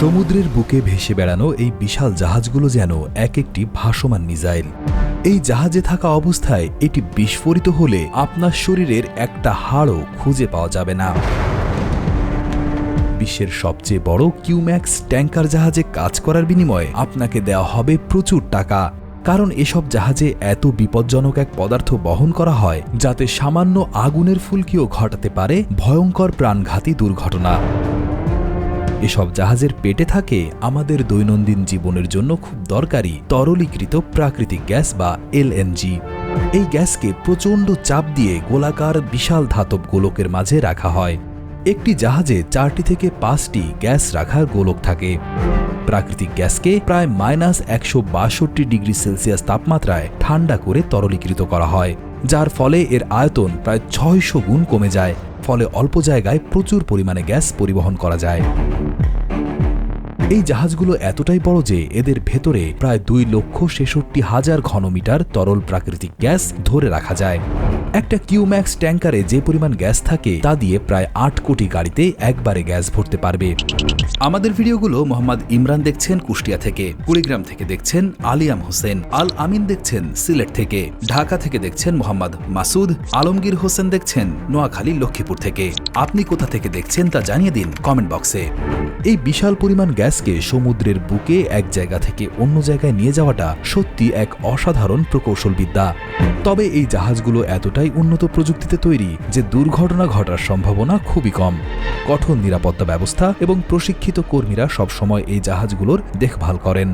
সমুদ্রের বুকে ভেসে বেড়ানো এই বিশাল জাহাজগুলো যেন এক একটি ভাসমান মিসাইল। এই জাহাজে থাকা অবস্থায় এটি বিস্ফোরিত হলে আপনার শরীরের একটা হাড়ও খুঁজে পাওয়া যাবে না। বিশ্বের সবচেয়ে বড় কিউম্যাক্স ট্যাঙ্কার জাহাজে কাজ করার বিনিময়ে আপনাকে দেওয়া হবে প্রচুর টাকা। কারণ এসব জাহাজে এত বিপজ্জনক এক পদার্থ বহন করা হয়, যাতে সামান্য আগুনের ফুলকিও ঘটাতে পারে ভয়ঙ্কর প্রাণঘাতী দুর্ঘটনা। এসব জাহাজের পেটে থাকে আমাদের দৈনন্দিন জীবনের জন্য খুব দরকারি তরলীকৃত প্রাকৃতিক গ্যাস বা এলএনজি এই গ্যাসকে প্রচণ্ড চাপ দিয়ে গোলাকার বিশাল ধাতব গোলকের মাঝে রাখা হয়। একটি জাহাজে চারটি থেকে পাঁচটি গ্যাস রাখার গোলক থাকে। প্রাকৃতিক গ্যাসকে প্রায় মাইনাস একশো বাষট্টি ডিগ্রি সেলসিয়াস তাপমাত্রায় ঠান্ডা করে তরলীকৃত করা হয়, যার ফলে এর আয়তন প্রায় ছয়শো গুণ কমে যায়। ফলে অল্প জায়গায় প্রচুর পরিমাণে গ্যাস পরিবহন করা যায়। এই জাহাজগুলো এতটাই বড় যে এদের ভেতরে প্রায় দুই লক্ষ ছেষট্টি হাজার ঘনমিটার তরল প্রাকৃতিক গ্যাস ধরে রাখা যায়। একটা কিউম্যাক্স ট্যাঙ্কারে যে পরিমাণ গ্যাস থাকে, তা দিয়ে প্রায় আট কোটি গাড়িতে একবারে গ্যাস ভরতে পারবে। আমাদের ভিডিওগুলো মোহাম্মদ ইমরান দেখছেন কুষ্টিয়া থেকে, কুড়িগ্রাম থেকে দেখছেন আলিয়াম হোসেন, আল আমিন দেখছেন সিলেট থেকে, ঢাকা থেকে দেখছেন মোহাম্মদ মাসুদ, আলমগীর হোসেন দেখছেন নোয়াখালী লক্ষ্মীপুর থেকে। আপনি কোথা থেকে দেখছেন তা জানিয়ে দিন কমেন্ট বক্সে। এই বিশাল পরিমাণ গ্যাসকে সমুদ্রের বুকে এক জায়গা থেকে অন্য জায়গায় নিয়ে যাওয়াটা সত্যি এক অসাধারণ প্রকৌশল বিদ্যা তবে এই জাহাজগুলো এতটাই উন্নত প্রযুক্তিতে তৈরি, যে দুর্ঘটনা ঘটার সম্ভাবনা খুবই কম। কঠোর নিরাপত্তা ব্যবস্থা এবং প্রশিক্ষিত কর্মীরা সবসময় এই জাহাজগুলোর দেখভাল করেন।